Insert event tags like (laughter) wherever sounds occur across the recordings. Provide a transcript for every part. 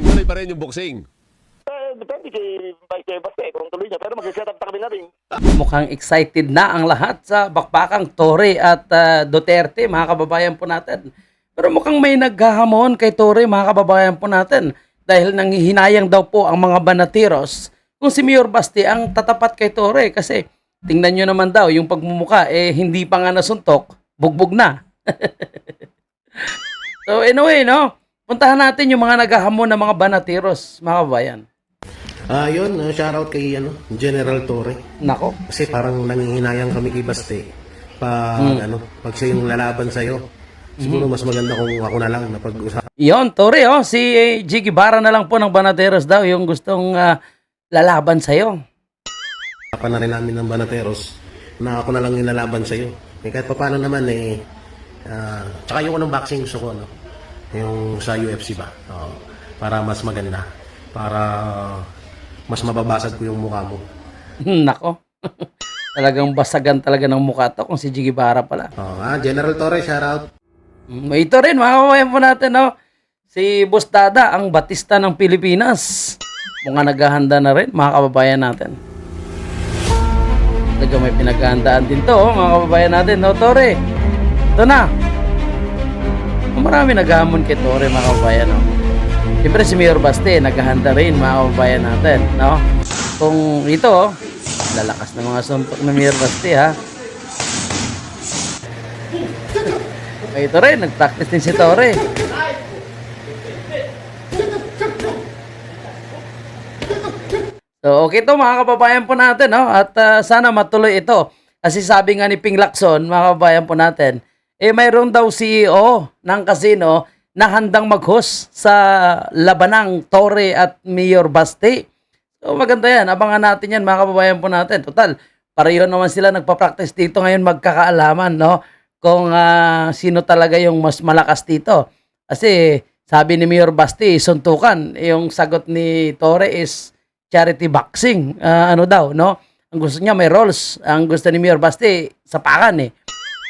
Tuloy pa rin yung boxing. Eh, depende kay Vice Baste kung tuloy niya. Pero mag-set up kami na rin. Mukhang excited na ang lahat sa bakbakang Torre at ah, Duterte, mga kababayan po natin. Pero mukhang may naghahamon kay Torre, mga kababayan po natin. Dahil nanghihinayang daw po ang mga banatiros kung si Mayor Basti ang tatapat kay Torre. Kasi tingnan nyo naman daw, yung pagmumuka, eh hindi pa nga nasuntok, bugbog na. (laughs) so anyway, no? Puntahan natin yung mga naghahamon ng mga banatiros, mga kababayan. Ah, yun, uh, shoutout kay ano, General Torre. Nako. Kasi parang nangihinayang kami kay Baste. Pag ano, pag siya yung lalaban sa Siguro mas maganda kung ako na lang na pag-usapan Yon, Tore, oh, si eh, Jiggy Barra na lang po ng Banateros daw yung gustong ah, lalaban sa'yo. na rin namin ng Banateros na ako na lang yung lalaban sa iyo. Eh, kahit paano naman eh ah, tsaka yung unang boxing gusto ko ano, yung sa UFC ba. Oo, para mas maganda. Para mas mababasag ko yung mukha mo. Nako. (laughs) Talagang basagan talaga ng mukha to kung si Jiggy Barra pala. Oh, ah, General Torre, shoutout. Mm, Ito rin, mga kababayan po natin, no? Si Bustada, ang batista ng Pilipinas. Mga naghahanda na rin, mga kababayan natin. Talaga may pinaghahandaan din to, oh, mga kababayan natin. No, Tore? Ito na. Marami naghahamon kay Tore, mga kababayan, no? Siyempre si Mayor Baste, naghahanda rin, mga kababayan natin, no? Kung ito, oh, lalakas ng mga suntok ng Mayor Baste, ha? Ay, ito rin, nag-practice din si Tore. So, okay to mga kababayan po natin, no? At ah, sana matuloy ito. Kasi sabi nga ni Ping Lacson, mga kababayan po natin, eh mayroon daw CEO ng casino na handang mag-host sa labanang Torre at Mayor Basti. So maganda yan, abangan natin yan mga kababayan po natin. Total, pareho naman sila nagpa-practice dito ngayon magkakaalaman, no? Kung ah, sino talaga yung mas malakas dito. Kasi sabi ni Mayor Basti, suntukan. Yung sagot ni Torre is charity boxing. Ah, ano daw, no? Ang gusto niya may rolls. Ang gusto ni Mayor Basti, sapakan eh.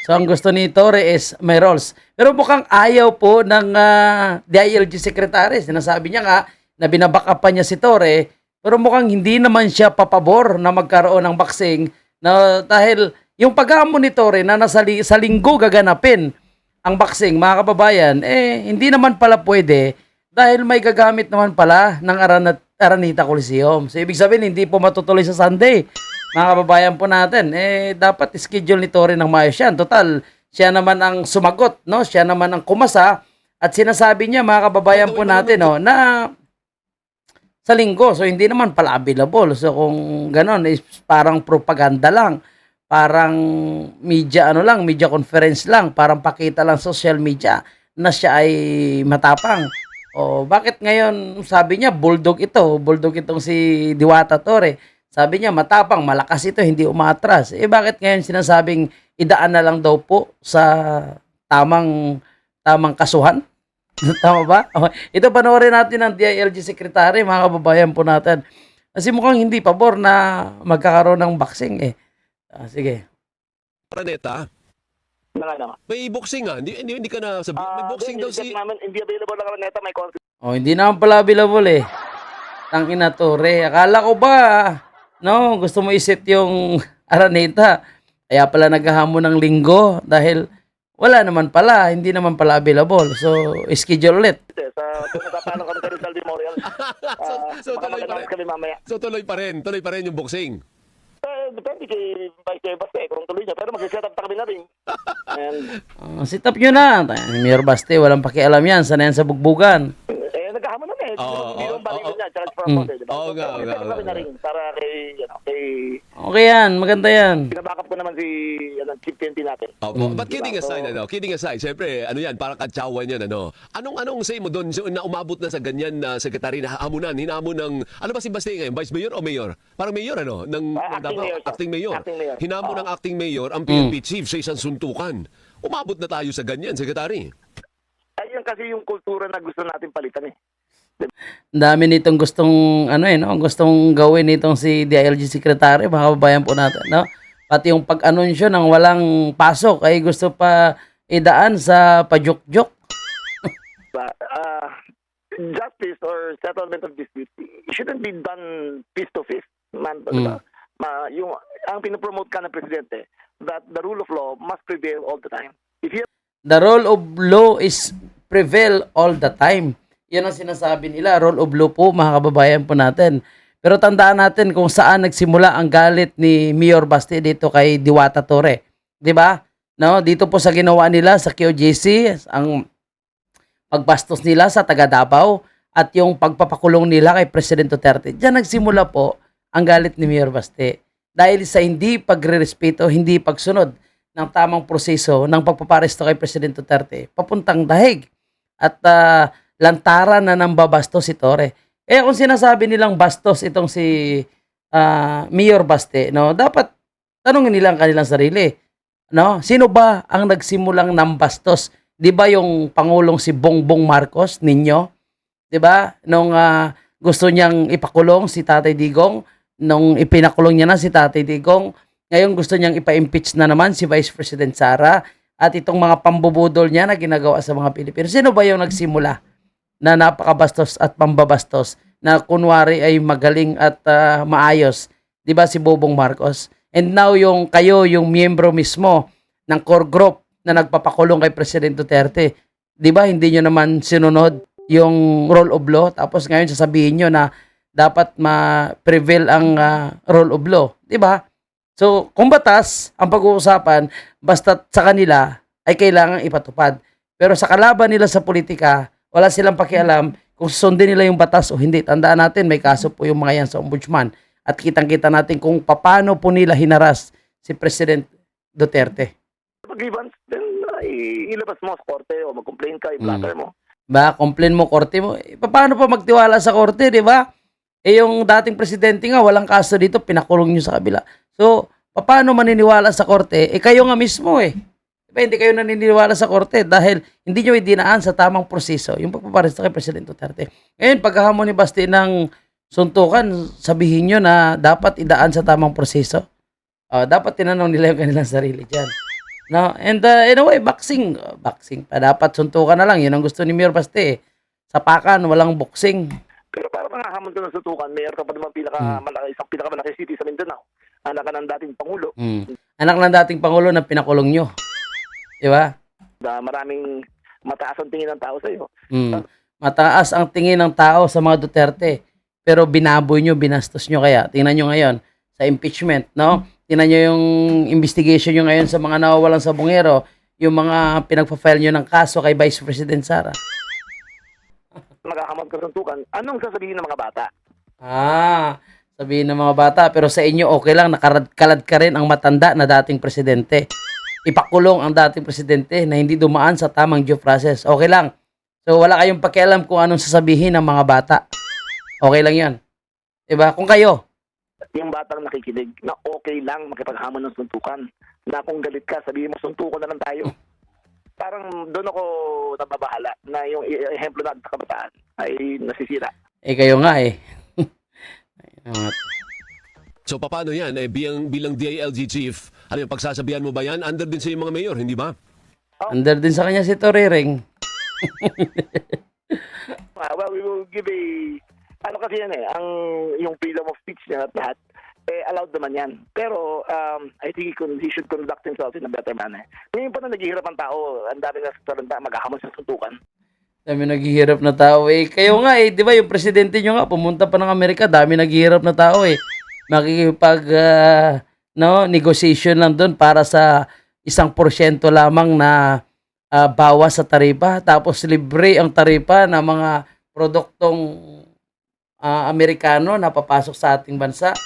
So ang gusto ni Torre is may rolls. Pero mukhang ayaw po ng ah, DILG secretary. Sinasabi niya nga na binabackup pa niya si Torre. Pero mukhang hindi naman siya papabor na magkaroon ng boxing na dahil yung pag-aamon ni Torre na nasa li- sa linggo gaganapin ang boxing, mga kababayan, eh hindi naman pala pwede dahil may gagamit naman pala ng Aranat, Aranita Coliseum. So ibig sabihin hindi po matutuloy sa Sunday. Mga kababayan po natin, eh dapat schedule ni Torre ng maayos yan. Total, siya naman ang sumagot, no? Siya naman ang kumasa at sinasabi niya mga kababayan po natin, no, na sa linggo. So, hindi naman pala available. So, kung ganon, is parang propaganda lang. Parang media, ano lang, media conference lang. Parang pakita lang social media na siya ay matapang. O, bakit ngayon, sabi niya, bulldog ito. Bulldog itong si Diwata Torre. Sabi niya, matapang, malakas ito, hindi umatras. Eh, bakit ngayon sinasabing idaan na lang daw po sa tamang tamang kasuhan? (laughs) Tama ba? Ito panoorin natin ang DILG Secretary, mga kababayan po natin. Kasi mukhang hindi pabor na magkakaroon ng boxing eh. Ah, sige. Araneta, Na ano. may boxing ah. Hindi, hindi, hindi ka na sabi. may Ah, boxing daw si... namin, hindi available lang Araneta, may conflict. Oh, hindi naman pala available eh. Tangina Torre. Akala ko ba, no, gusto mo isit yung (laughs) Araneta. Kaya pala naghahamon ng linggo dahil wala naman pala, hindi naman pala available. So, schedule ulit. Sa kung nagpapalang kami sa Rizal Memorial. (laughs) so, Ah, tuloy pa rin. kami mamaya. So tuloy pa rin. Tuloy pa rin yung boxing. Eh, depende kay Vice Chair Baste kung tuloy niya. Pero mag-set up na kami na rin. (laughs) And, Uh, sit up nyo na. Mayor Baste, walang pakialam yan. Sana yan sa bugbugan. Eh. Oo, Hindi oo, oo. niya. Charles Mm. Promoter, di ba? Oo oo oo na nga. rin para kay, ano, kay, Okay yan, maganda yan. pinabackup ko naman si, ano, Chief PNP natin. Oh, But kidding aside, ano, kidding aside, siyempre, ano yan, parang katsawan yan, ano. Anong, anong say mo doon na umabot na sa ganyan na sekretary na hamunan, hinamon ng, ano ba si Basti ngayon, vice mayor o mayor? Parang mayor, ano? Ng, Ah, ng acting mayor, sir. acting mayor. Acting mayor. Hinamon ng acting mayor ang PNP chief sa isang suntukan. Umabot na tayo sa ganyan, sekretary. Ayun kasi yung kultura na gusto natin palitan eh. Ang dami nitong gustong ano eh, no? Gustong gawin nitong si DILG secretary, mga kababayan po natin, no? Pati yung pag-anunsyo ng walang pasok ay gusto pa idaan sa pajuk-juk. Ba, ah, justice or settlement of disputes it shouldn't be done fist to fist. Man, Mm. ma, yung, ang pinopromote ka ng presidente that the rule of law must prevail all the time. If you The rule of law is prevail all the time. Yan ang sinasabi nila, rule of law po, mga kababayan po natin. Pero tandaan natin kung saan nagsimula ang galit ni Mayor Basti dito kay Diwata Torre. 'Di ba? No, dito po sa ginawa nila sa QJC, ang pagbastos nila sa taga Davao at yung pagpapakulong nila kay President Duterte. Diyan nagsimula po ang galit ni Mayor Basti. Dahil sa hindi pagre-respeto, hindi pagsunod ng tamang proseso ng pagpaparesto kay President Duterte papuntang dahig at ah, lantaran na ng babastos si Torre. Eh kung sinasabi nilang bastos itong si ah, Mayor Baste, no, dapat tanungin nila ang kanilang sarili. No? Sino ba ang nagsimulang ng bastos? 'Di ba yung pangulong si Bongbong Marcos ninyo? 'Di ba? Nung ah, gusto niyang ipakulong si Tatay Digong, nung ipinakulong niya na si Tatay Digong, ngayon gusto niyang ipa-impeach na naman si Vice President Sara at itong mga pambubudol niya na ginagawa sa mga Pilipino. Sino ba yung nagsimula na napakabastos at pambabastos na kunwari ay magaling at ah, maayos? 'Di ba si Bobong Marcos? And now yung kayo yung miyembro mismo ng core group na nagpapakulong kay President Duterte. 'Di ba hindi niyo naman sinunod yung rule of law tapos ngayon sasabihin niyo na dapat ma-prevail ang ah, rule of law, 'di ba? So, kung batas ang pag-uusapan, basta sa kanila ay kailangang ipatupad. Pero sa kalaban nila sa politika, wala silang pakialam kung sundin nila yung batas o hindi. Tandaan natin, may kaso po yung mga yan sa ombudsman. At kitang-kita natin kung paano po nila hinaras si President Duterte. grievance, then uh, ilabas mo sa korte o mag-complain ka, Mm. i-blatter mo. Ba, complain mo korte mo. Eh, paano pa magtiwala sa korte, di ba? Eh yung dating presidente nga, walang kaso dito, pinakulong nyo sa kabila. So, paano maniniwala sa korte? Eh kayo nga mismo eh. Diba, hindi kayo naniniwala sa korte dahil hindi nyo idinaan sa tamang proseso yung pagpaparesto kay President Duterte. Ngayon, pagkahamon ni Basti ng suntukan, sabihin nyo na dapat idaan sa tamang proseso. Ah, dapat tinanong nila yung kanilang sarili dyan. No? And uh, in a way, boxing. uh, boxing pa. Dapat suntukan na lang. Yun ang gusto ni Mayor Basti. eh. Sapakan, walang boxing. Pero para makahamon ka ng sutukan, mayor ka pa naman pinaka Hmm. malaki, isang pinakamalaki city sa Mindanao. Anak ka ng dating Pangulo. Anak ng dating Pangulo na pinakulong nyo. Di ba? Na maraming mataas ang tingin ng tao sa iyo. Mm. Mataas ang tingin ng tao sa mga Duterte. Pero binaboy nyo, binastos nyo kaya. Tingnan nyo ngayon sa impeachment, no? Tingnan nyo yung investigation nyo ngayon sa mga nawawalan sa bungero, yung mga pinagpa-file nyo ng kaso kay Vice President Sara. Makahamon ka ng suntukan, anong sasabihin ng mga bata? Ah, sabihin ng mga bata, pero sa inyo okay lang, nakalad ka rin ang matanda na dating presidente. Ipakulong ang dating presidente na hindi dumaan sa tamang due process. Okay lang. So wala kayong pakialam kung anong sasabihin ng mga bata. Okay lang yan. Diba? Kung kayo, Yung batang nakikinig na okay lang makipaghamon ng suntukan. Na kung galit ka, sabihin mo suntukan na lang tayo. Parang doon ako nababahala na yung ehemplo natin sa kabataan ay nasisira. eh kayo nga eh. (laughs) So paano yan? Eh, bilang, bilang DILG chief, ano yung pagsasabihan mo ba yan? Under din sa mga mayor, hindi ba? Under din sa kanya si Toriring. (laughs) Ah, well, we will give a... Ano kasi yan eh, ang yung freedom of speech niya at lahat, eh, allowed naman yan. Pero um, I think he, could, he should conduct himself in a better manner. Ngayon pa na naghihirap ang tao, ang dami na sa talanda, maghahamon sa suntukan. Dami naghihirap na tao eh. Kayo nga eh, di ba yung presidente nyo nga, pumunta pa ng Amerika, dami naghihirap na tao eh. Makikipag, ah, no, negotiation lang doon para sa isang porsyento lamang na ah, bawas sa taripa. Tapos libre ang taripa ng mga produktong ah, Amerikano na papasok sa ating bansa.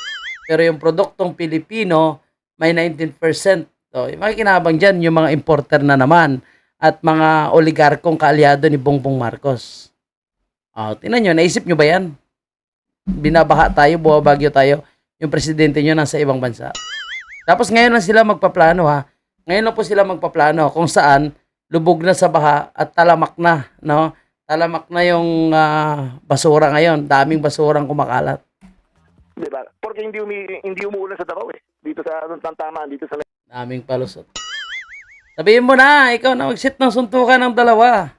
Pero yung produktong Pilipino, may 19%. So, makikinabang dyan, yung mga importer na naman at mga oligarkong kaalyado ni Bongbong Marcos. Ah, tingnan nyo, naisip nyo ba yan? Binabaha tayo, buwabagyo tayo. Yung presidente nyo nasa ibang bansa. Tapos ngayon lang sila magpaplano ha. Ngayon lang po sila magpaplano kung saan lubog na sa baha at talamak na, no? Talamak na yung ah, basura ngayon. Daming basurang kumakalat. Di ba? Porque hindi, umi, hindi umuulan sa Davao eh. Dito sa Tantaman, dito sa Daming palusot. Sabihin mo na, ikaw na mag-sit ng suntukan ng dalawa.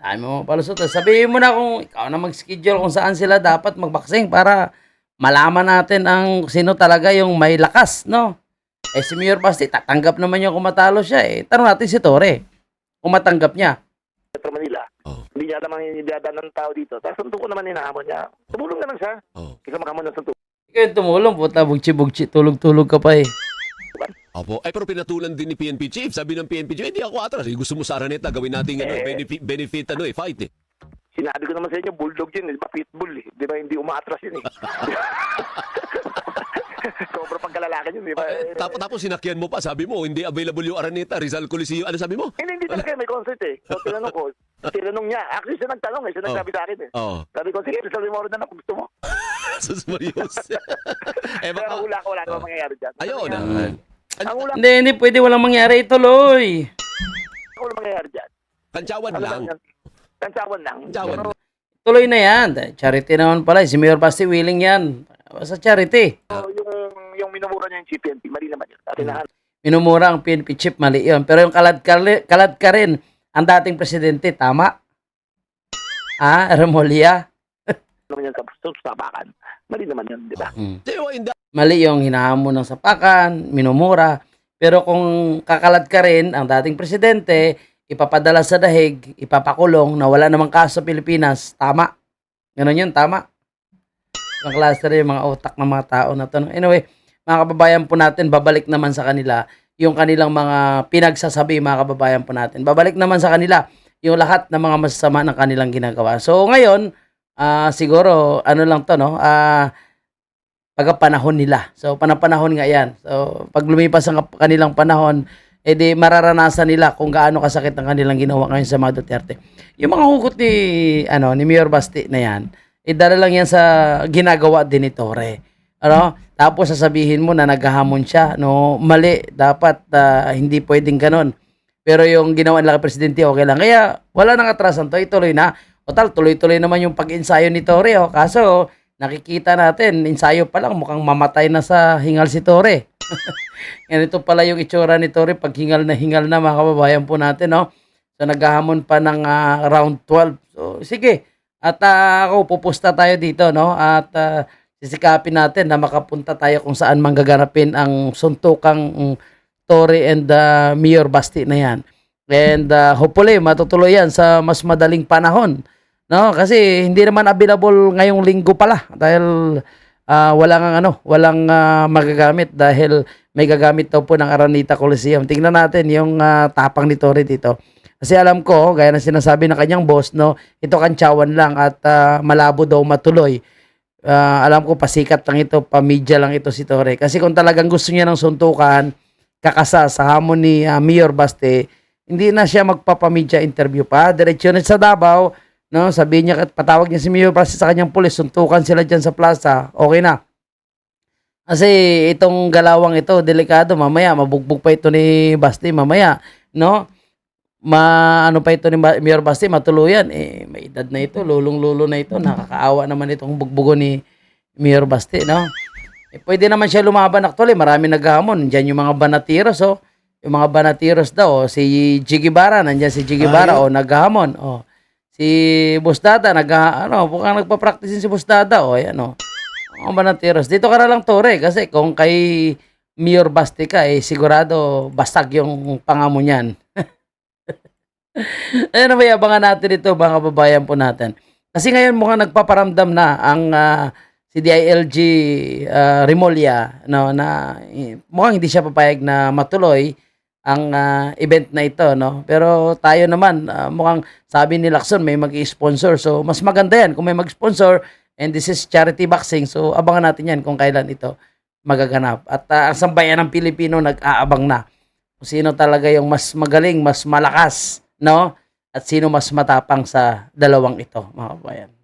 Dami mo palusot. Sabihin mo na kung ikaw na mag-schedule kung saan sila dapat mag-boxing para malaman natin ang sino talaga yung may lakas, no? Eh si Mayor Basti, tatanggap naman niya kung matalo siya eh. Tanong natin si Tore. Kung matanggap niya. Metro Manila. Oh. Hindi niya naman inidadaan ng tao dito. Tapos suntuko naman hinahamon niya. Tumulong naman siya. Oh. Kisa maghamon ng suntuko. Ikaw yung tumulong, puta, bugchi-bugchi, tulog-tulog ka pa eh. Opo. Ay, pero pinatulan din ni PNP Chief. Sabi ng PNP Chief, hindi ako atras. Eh, gusto mo sa Araneta, gawin natin ano, Eh. benefit, benefit ano, eh, fight eh. Sinabi ko naman sa inyo, bulldog yun. eh. Di ba pitbull eh. Di ba hindi umaatras yun eh. (laughs) (laughs) Sobra pagkalalaki yun. Di ba? Eh, tapos, tapos sinakyan mo pa, sabi mo, hindi available yung Araneta, Rizal Coliseo. Ano sabi mo? Hindi, hindi talaga may concert eh. So, tinanong ko. (laughs) Tinanong niya. Actually, siya nagtanong eh. Siya nagsabi sa akin eh. Oh, Sabi ko, sige, Rizal Remoro na kung gusto mo. (laughs) sus Marius. eh, Pero baka, hula ko, wala namang mangyayari dyan. ayaw na. Ang hula Hindi, hindi pwede walang mangyari. Ituloy. ko walang mangyayari dyan. Kantsawan Alam lang. mo yan. Lang. Pero, Tuloy na yan. Charity naman pala. Si Mayor Basti willing yan. Sa charity. yung, yung minumura niya yung GPNP, mali naman yun. Dati na Minumura ang PNP chip, mali yun. Pero yung kalad ka, kalad ka rin, ang dating presidente, tama? Ah, Remolia? naman yan sa sa sapakan. Mali naman yun, di ba? Hmm. Mali yung hinahamon ng sapakan, minumura. Pero kung kakalad ka rin, ang dating presidente, ipapadala sa dahig, ipapakulong, na wala namang kaso sa Pilipinas, tama. Ganon yun, tama. Ang klase rin yung mga utak ng mga tao na to. Anyway, mga kababayan po natin, babalik naman sa kanila yung kanilang mga pinagsasabi, mga kababayan po natin. Babalik naman sa kanila yung lahat ng mga masasama ng kanilang ginagawa. So ngayon, ah, siguro, ano lang to, no? Ah, pagkapanahon nila. So, panapanahon nga yan. So, pag lumipas ang kanilang panahon, edi mararanasan nila kung gaano kasakit ang kanilang ginawa ngayon sa mga Duterte. Yung mga hugot ni, ano, ni Mayor Basti na yan, idala lang yan sa ginagawa din ni Torre. Ano? Tapos sasabihin mo na naghahamon siya. No, mali. Dapat ah, hindi pwedeng ganon. Pero yung ginawa nila Presidente, okay lang. Kaya wala nang atrasan to. Ituloy na. O tal, tuloy-tuloy naman yung pag-ensayo ni Torre. Oh. Kaso, nakikita natin, ensayo pa lang, mukhang mamatay na sa hingal si Torre. (laughs) Ganito pala yung itsura ni Torre pag hingal na hingal na mga kababayan po natin. No? So naghahamon pa ng ah, round 12. So sige. At ah, ako, pupusta tayo dito. No? At ah, sisikapin natin na makapunta tayo kung saan manggaganapin ang suntukang mm, Torre and uh, Mayor Basti na yan. And uh, hopefully matutuloy yan sa mas madaling panahon. No, kasi hindi naman available ngayong linggo pala dahil ah, walang ano, walang ah, magagamit dahil may gagamit daw po ng Aranita Coliseum. Tingnan natin yung ah, tapang ni Torre dito. Kasi alam ko, gaya ng sinasabi ng kanyang boss, no, ito kantsawan lang at ah, malabo daw matuloy. Ah, alam ko pasikat lang ito, pamidya lang ito si Torre. Kasi kung talagang gusto niya ng suntukan, kakasa sa hamon ni ah, Mayor Baste, hindi na siya magpapamidya interview pa. Diretso na sa Davao, no? Sabi niya, patawag niya si Mayor Baste sa kanyang pulis, suntukan sila dyan sa plaza, okay na. Kasi itong galawang ito, delikado, mamaya, mabugbog pa ito ni Baste, mamaya, no? Ma, ano pa ito ni Mayor Baste, matuluyan, eh, may edad na ito, lulong-lulo na ito, nakakaawa naman itong bugbugo ni Mayor Baste, no? Eh, pwede naman siya lumaban actually. Marami naghahamon. Diyan yung mga banatiros, oh. Yung mga banatiros daw, oh. Si Jiggy Bara, nandiyan si Jiggy Bara, oh, naghahamon. Oh. Si Busdada, nag, ano, mukhang nagpa-practice si Busdada, oh, ayan, oh. Mga banatiros. Dito ka na lang, Tore, kasi kung kay Mayor Basti ka, eh, sigurado basag yung pangamo niyan. (laughs) Ayun na ba, abangan natin ito, mga kababayan po natin. Kasi ngayon mukhang nagpaparamdam na ang ah, si DILG uh, Remolia no na eh, mukhang hindi siya papayag na matuloy ang ah, event na ito no? Pero tayo naman ah, mukhang sabi ni Lacson may mag-sponsor. So mas maganda yan kung may mag-sponsor and this is charity boxing. So abangan natin yan kung kailan ito magaganap. At ah, ang sambayan ng Pilipino nag-aabang na. Kung sino talaga yung mas magaling mas malakas no? At sino mas matapang sa dalawang ito mga kabayan